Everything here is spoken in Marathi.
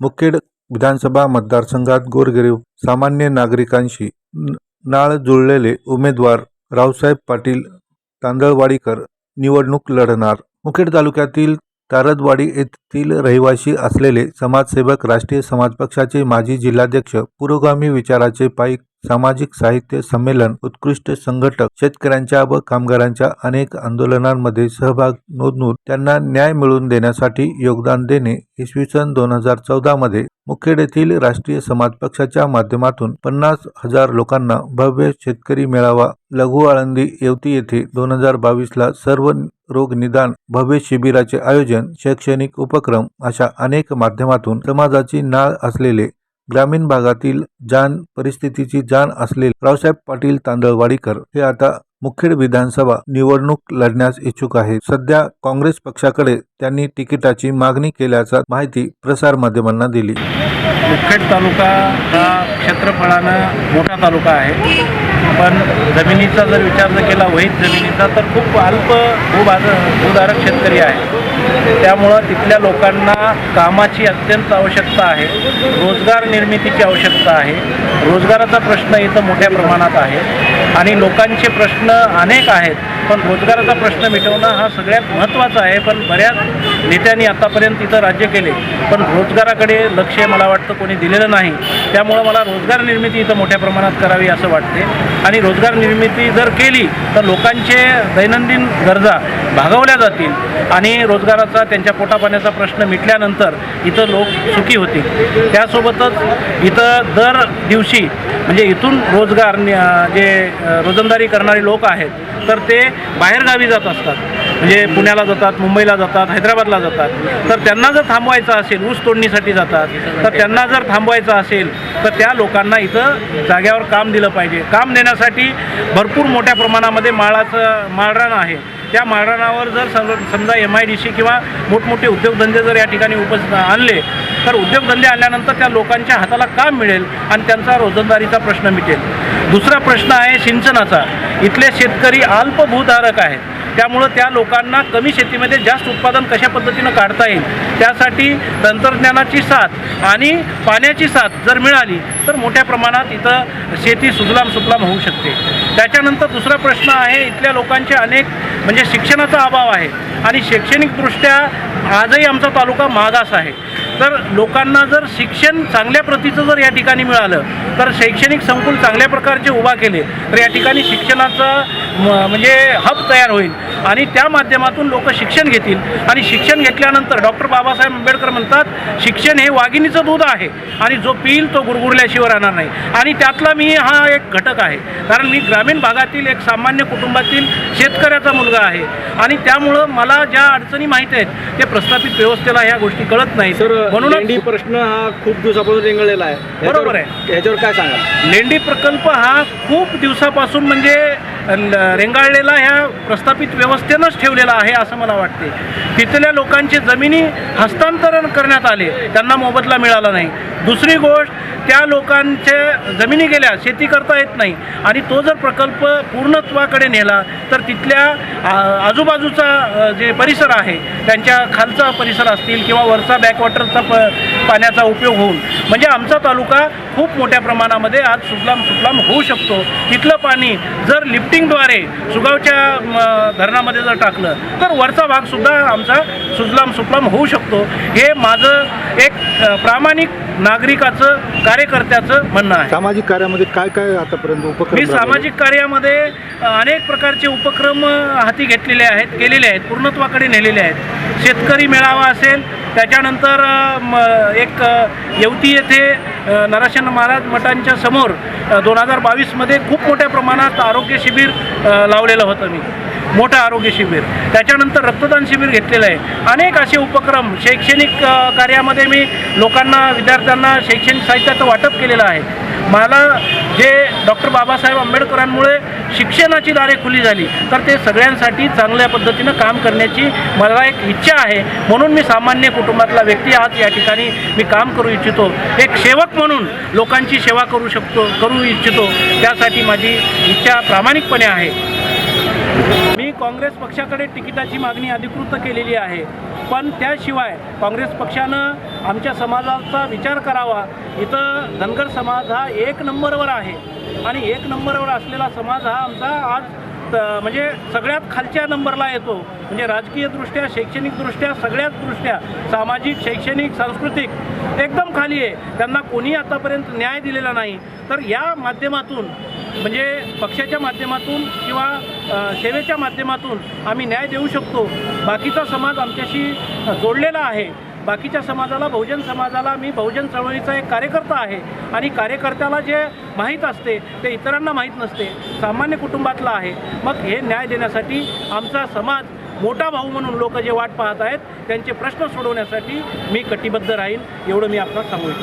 मुखेड विधानसभा मतदारसंघात गोरगरीब सामान्य नागरिकांशी नाळ जुळलेले उमेदवार रावसाहेब पाटील तांदळवाडीकर निवडणूक लढणार. मुखेड तालुक्यातील तारदवाडी येथील रहिवासी असलेले समाजसेवक राष्ट्रीय समाज पक्षाचे माजी जिल्हाध्यक्ष पुरोगामी विचाराचे पाईक सामाजिक साहित्य संमेलन उत्कृष्ट संघटक शेतकऱ्यांच्या व कामगारांच्या अनेक आंदोलनांमध्ये सहभाग नोंदवून त्यांना न्याय मिळवून देण्यासाठी योगदान देणे इसवी सन दोन हजार चौदामध्ये मुखेड येथील राष्ट्रीय समाज पक्षाच्या माध्यमातून पन्नास हजार लोकांना भव्य शेतकरी मेळावा लघु आळंदी येवती येथे दोन हजार बावीसला सर्व रोग निदान भव्य शिबिराचे आयोजन शैक्षणिक उपक्रम अशा अनेक माध्यमातून समाजाची नाळ असलेले ग्रामीण भागातील जाण परिस्थितीची जाण असलेले रावसाहेब पाटील तांदळवाडीकर हे आता मुखेड विधानसभा निवडणूक लढण्यास इच्छुक आहेत. सध्या काँग्रेस पक्षाकडे त्यांनी तिकिटाची मागणी केल्याचा माहिती प्रसार माध्यमांना दिली. मुखेड तालुका हा क्षेत्रफळानं मोठा तालुका आहे. पण जमिनीचा जर विचार जर केला वहीत जमिनीचा तर खूप अल्प भूभाग भूधारक शेतकरी आहे त्यामुळं तिथल्या लोकांना कामाची अत्यंत आवश्यकता आहे रोजगार निर्मितीची आवश्यकता आहे. रोजगाराचा प्रश्न इथं मोठ्या प्रमाणात आहे. आणि लोकांचे प्रश्न अनेक आहेत. पण रोजगाराचा प्रश्न मिटवणं हा सगळ्यात महत्त्वाचा आहे पण बऱ्याच नेत्यांनी आतापर्यंत इथं राज्य केले. पण रोजगाराकडे लक्ष मला वाटतं कोणी दिलेलं नाही. त्यामुळं मला रोजगार निर्मिती इथं मोठ्या प्रमाणात करावी असं वाटते आणि रोजगार निर्मिती जर केली तर लोकांचे दैनंदिन गरजा भागवल्या जातील. आणि रोजगाराचा त्यांच्या पोटापाण्याचा प्रश्न मिटल्यानंतर इथं लोक सुखी होतील. त्यासोबतच इथं दर दिवशी म्हणजे इथून रोजगार जे रोजंदारी करणारे लोक आहेत तर ते बाहेरगावी जात असतात. म्हणजे पुण्याला जातात मुंबईला जातात हैदराबादला जातात. तर त्यांना जर थांबवायचं असेल ऊस तोडणीसाठी जातात. तर त्यांना जर थांबवायचं असेल तर त्या लोकांना इथं जाग्यावर काम दिलं पाहिजे. काम देण्यासाठी भरपूर मोठ्या प्रमाणामध्ये माळाचं माळरान आहे. त्या माळरानावर जर सम समजा एम आय डी सी किंवा मोठमोठे उद्योगधंदे जर या ठिकाणी उपस्थित आणले तर उद्योगधंदे आणल्यानंतर त्या लोकांच्या हाताला काम मिळेल आणि त्यांचा रोजंदारीचा प्रश्न मिटेल. दुसरा प्रश्न आहे सिंचनाचा. इथले शेतकरी अल्पभूधारक आहेत. त्यामुळं त्या लोकांना कमी शेतीमध्ये जास्त उत्पादन कशा पद्धतीनं काढता येईल त्यासाठी तंत्रज्ञानाची साथ आणि पाण्याची साथ जर मिळाली तर मोठ्या प्रमाणात इथं शेती सुजलाम सुफलाम होऊ शकते. त्याच्यानंतर दुसरा प्रश्न आहे इथल्या लोकांचे अनेक म्हणजे शिक्षणाचा अभाव आहे. आणि शैक्षणिकदृष्ट्या आजही आमचा तालुका मागास आहे. तर लोकांना जर शिक्षण चांगल्या प्रतीचं जर या ठिकाणी मिळालं तर शैक्षणिक संकुल चांगल्या प्रकारचे उभा केले तर या ठिकाणी शिक्षणाचं म- म्हणजे हब तयार होईल. आणि त्या माध्यमातून लोक शिक्षण घेतील. आणि शिक्षण घेतल्यानंतर डॉक्टर बाबासाहेब आंबेडकर म्हणतात शिक्षण हे वाघिणीचं दूध आहे आणि जो पिईल तो गुरगुरल्याशिवाय राहणार नाही. आणि त्यातला मी हा एक घटक आहे. कारण मी ग्रामीण भागातील एक सामान्य कुटुंबातील शेतकऱ्याचा मुलगा आहे. आणि त्यामुळं मला ज्या अडचणी माहीत आहेत ते प्रस्थापित व्यवस्थेला ह्या गोष्टी कळत नाही सर म्हणूनच लेंडी प्रश्न हा खूप दिवसापासून रेंगळलेला आहे. बरोबर आहे. याच्यावर काय सांगा लेंडी प्रकल्प हा खूप दिवसापासून म्हणजे रेंगाळलेला ह्या प्रस्थापित व्यवस्थेनंच ठेवलेला आहे असं मला वाटते. तिथल्या लोकांचे जमिनी हस्तांतरण करण्यात आले त्यांना मोबदला मिळाला नाही. दुसरी गोष्ट त्या लोकांच्या जमिनी गेल्या शेती करता येत नाही. आणि तो जर प्रकल्प पूर्णत्वाकडे नेला तर तिथल्या आजूबाजूचा जे परिसर आहे त्यांच्या खालचा परिसर असतील किंवा वरचा बॅकवॉटरचा प पाण्याचा उपयोग होऊन. म्हणजे आमचा तालुका खूप मोठ्या प्रमाणामध्ये आज सुफलाम सुफलाम होऊ शकतो. तिथलं पाणी जर लिफ्टिंगद्वारे सुगावच्या म, धरणामध्ये जर टाकलं तर वरचा भागसुद्धा आमचा सुजलाम सुफलाम होऊ शकतो. हे माझं एक प्रामाणिक नागरिकाचं कार्यकर्त्याचं म्हणणं आहे. सामाजिक कार्यामध्ये काय काय आतापर्यंत उपक्रम मी? सामाजिक कार्यामध्ये अनेक प्रकारचे उपक्रम हाती घेतलेले आहेत केलेले आहेत पूर्णत्वाकडे नेलेले आहेत. शेतकरी मेळावा असेल त्याच्यानंतर म, एक यवती येवती येथे अ, नराशन महाराज मठांच्या समोर दोन हजार बावीसमध्ये खूप मोठ्या प्रमाणात आरोग्य शिबिर लावलेलं होतं मी. मोठं आरोग्य शिबिर. त्याच्यानंतर रक्तदान शिबिर घेतलेलं आहे. अनेक असे उपक्रम शैक्षणिक कार्यामध्ये मी लोकांना विद्यार्थ्यांना शैक्षणिक साहित्याचं वाटप केलेलं आहे. मला जे डॉक्टर बाबासाहेब आंबेडकरांमुळे शिक्षणाची दारे खुली झाली तर ते सगळ्यांसाठी चांगल्या पद्धतीनं काम करण्याची मला एक इच्छा आहे. म्हणून मी सामान्य कुटुंबातला व्यक्ती आज या ठिकाणी मी काम करू इच्छितो. एक सेवक म्हणून लोकांची सेवा करू शकतो करू इच्छितो. त्यासाठी माझी इच्छा प्रामाणिकपणे आहे. मी काँग्रेस पक्षाकडे तिकिटाची मागणी अधिकृत केलेली आहे. पण त्याशिवाय काँग्रेस पक्षानं आमच्या समाजाचा विचार करावा. इथं धनगर समाज हा एक नंबरवर आहे. आणि एक नंबरवर असलेला समाज हा आमचा आज म्हणजे सगळ्यात खालच्या नंबरला येतो. म्हणजे राजकीयदृष्ट्या शैक्षणिकदृष्ट्या सगळ्याच दृष्ट्या सामाजिक शैक्षणिक सांस्कृतिक एकदम खाली आहे. त्यांना कोणी आतापर्यंत न्याय दिलेला नाही. तर या माध्यमातून म्हणजे पक्षाच्या माध्यमातून किंवा सेवेच्या माध्यमातून आम्ही न्याय देऊ शकतो. बाकीचा समाज आमच्याशी जोडलेला आहे. बाकीच्या समाजाला बहुजन समाजाला मी बहुजन चळवळीचा एक कार्यकर्ता आहे. आणि कार्यकर्त्याला जे माहीत असते ते इतरांना माहीत नसते सामान्य कुटुंबातला आहे. मग हे न्याय देण्यासाठी आमचा समाज मोठा भाऊ म्हणून लोक जे वाट पाहत आहेत त्यांचे प्रश्न सोडवण्यासाठी मी कटिबद्ध राहीन एवढं मी आपल्याला सांगू इच्छितो.